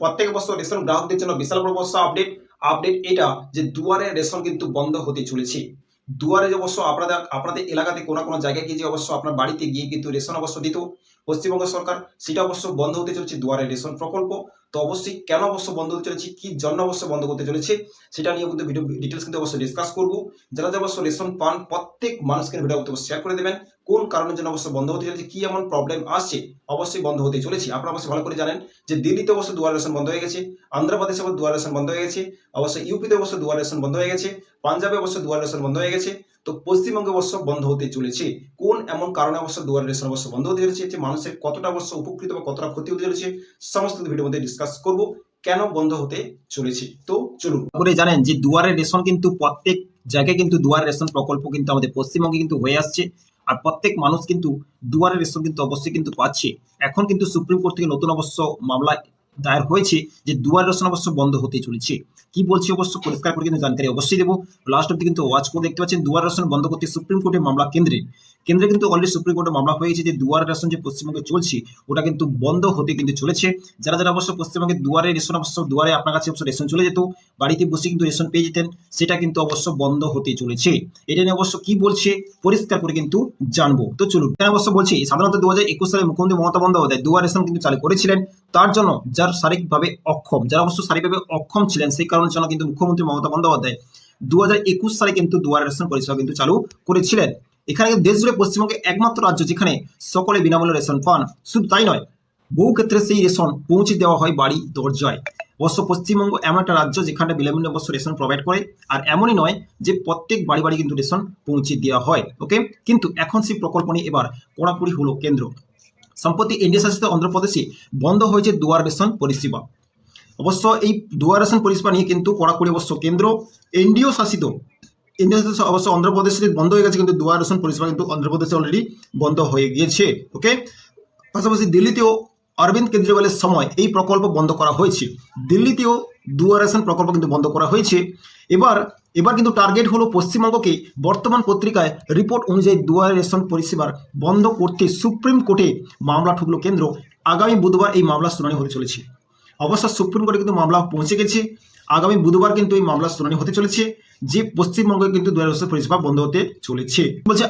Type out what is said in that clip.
প্রত্যেক বছর রেশন গ্রাহকদের জন্য বিশাল বড় বড় আপডেট আপডেট এটা যে দুয়ারে রেশন কিন্তু বন্ধ হতে চলেছে। দুয়ারে যে অবশ্য আপনাদের আপনাদের এলাকাতে কোনো কোনো জায়গায় গিয়ে যে অবশ্য আপনার বাড়িতে গিয়ে কিন্তু রেশন অবশ্য দিত, পশ্চিমবঙ্গ সরকার, সেটা অবশ্য বন্ধ হতে চলেছে দুয়ারে রেশন প্রকল্প। তো অবশ্যই কেন অবশ্য বন্ধ হতে চলেছে, কি জন্য অবশ্য বন্ধ করতে চলেছে, সেটা নিয়ে কিন্তু ভিডিও ডিটেলস কিন্তু অবশ্যই ডিসকাস করব। যারা যারা অবশ্য রেশন পান, প্রত্যেক মানুষকে ভিডিও অবশ্য শেয়ার করে দেবেন। কোন কারণের জন্য অবশ্য বন্ধ হতে চলেছে, কি এমন প্রবলেম আসছে, অবশ্যই বন্ধ হতে চলেছে। আপনারা অবশ্যই ভালো করে জানেন যে দিল্লিতে অবশ্য দুয়ার রেশন বন্ধ হয়ে গেছে আন্ধ্রপ্রদেশে অবশ্য দুয়ার রেশন বন্ধ হয়ে গেছে, অবশ্য ইউপিতে অবশ্য দুয়ার রেশন বন্ধ হয়ে গেছে, পাঞ্জাবে অবশ্য দুয়ার রেশন বন্ধ হয়ে গেছে। তো পশ্চিমবঙ্গে অবশ্য বন্ধ হতে চলেছে। কোন এমন কারণে অবশ্য দুয়ার রেশন অবশ্য বন্ধ হতে চলেছে যে মানুষের কতটা অবশ্য উপকৃত বা কতটা ক্ষতি হতে চলেছে, সমস্ত ভিডিওর মধ্যে ডিসকাস করব, কেন বন্ধ হতে চলেছে। তো চলুন। আপনি জানেন যে দুয়ারের রেশন কিন্তু প্রত্যেক জায়গায় কিন্তু দুয়ার রেশন প্রকল্প কিন্তু আমাদের পশ্চিমবঙ্গে কিন্তু হয়ে আসছে। আর প্রত্যেক মানুষ কিন্তু দুয়ারের রেশন কিন্তু অবশ্যই কিন্তু পাচ্ছে। এখন কিন্তু সুপ্রিম কোর্ট থেকে নতুন অবশ্য মামলা দায়ের হয়েছে যে দুয়ার রেশন অবশ্য বন্ধ হতে চলেছে। কি বলছি অবশ্য? পরিষ্কার করে কিন্তু জানকারি অবশ্যই দেবো। লাস্ট অব্দি কিন্তু ওয়াচ করে দেখতে পাচ্ছেন, দুয়ার রেশন বন্ধ করতে সুপ্রিম কোর্টে মামলা কেন্দ্রে কেন্দ্রে কিন্তু অলরেডি সুপ্রিম কোর্টে মামলা হয়েছে যে দুয়ার রেশন যে পশ্চিমবঙ্গে চলছে, ওটা কিন্তু বন্ধ হতে কিন্তু চলেছে। যারা যারা অবশ্য পশ্চিমবঙ্গে দুয়ারে রেশন অবশ্য দুয়ারে আপনার কাছে অবশ্য রেশন চলে যেত, বাড়িতে বসে কিন্তু রেশন পেয়ে যেতেন, সেটা কিন্তু অবশ্য বন্ধ হতে চলেছে। এটা নিয়ে অবশ্য কি বলছে? পরিষ্কার করে কিন্তু জানব। তো চলুন অবশ্য বলছি, সাধারণত দু হাজার একুশ সালে মুখ্যমন্ত্রী মমতা বন্দ্যোপাধ্যায় দুয়ার রেশন কিন্তু চালু করেছিলেন। তার জন্য যার শারীরিকভাবে অক্ষম, যারা অবশ্য শারীরিকভাবে অক্ষম ছিলেন, সেই কারণের জন্য কিন্তু মুখ্যমন্ত্রী মমতা বন্দ্যোপাধ্যায় দু হাজার একুশ সালে কিন্তু দুয়ার রেশন পরিষেবা কিন্তু চালু করেছিলেন। এখানে দেশ জুড়ে পশ্চিমবঙ্গে একমাত্র রাজ্য যেখানে সকলে বিনামূল্যে রেশন পান, শুধু তাই নয়, বহু ক্ষেত্রে সেই রেশন পৌঁছে দেওয়া হয় বাড়ি দরজায়। অবশ্য পশ্চিমবঙ্গ এমন একটা রাজ্য যেখানে বিনামূল্যে অবশ্য রেশন প্রোভাইড করে, আর এমনই নয় যে প্রত্যেক বাড়ি বাড়ি কিন্তু রেশন পৌঁছে দেওয়া হয় ওকে কিন্তু এখন সেই প্রকল্প নিয়ে এবার কড়াকড়ি হলো কেন্দ্র। সম্প্রতি ইন্ডিয়া শাসিত অন্ধ্রপ্রদেশে বন্ধ হয়েছে দুয়ার রেশন পরিষেবা। অবশ্য এই দুয়ার রেশন পরিষেবা নিয়ে কিন্তু কড়াকড়ি অবশ্য কেন্দ্র এনডিও শাসিত। ইন্ডিয়া শাসিত অবশ্য অন্ধ্রপ্রদেশে বন্ধ হয়ে গেছে, কিন্তু দুয়ার রেশন পরিষেবা কিন্তু অন্ধ্রপ্রদেশে অলরেডি বন্ধ হয়ে গিয়েছে ওকে পাশাপাশি দিল্লিতেও অরবিন্দ কেজরিওয়ালের সময় এই প্রকল্প বন্ধ করা হয়েছে। দিল্লিতেও দুয়ার রেশন প্রকল্প কিন্তু বন্ধ করা হয়েছে। এবার এবার কিন্তু টার্গেট হলো পশ্চিমবঙ্গকে বর্তমান পত্রিকায় রিপোর্ট অনুযায়ী দুয়ার রেশন পরিষেবার বন্ধ করতে সুপ্রিম কোর্টে মামলা ঠুকলো কেন্দ্র। আগামী বুধবার এই মামলার শুনানি হতে চলেছে। অবশ্য সুপ্রিম কোর্টে কিন্তু মামলা পৌঁছে গেছে। আগামী বুধবার কিন্তু এই মামলার শুনানি হতে চলেছে। যে পশ্চিমবঙ্গে কিন্তু দুয়ার রেশন পরিষেবা বন্ধ হতে চলেছে। বলছে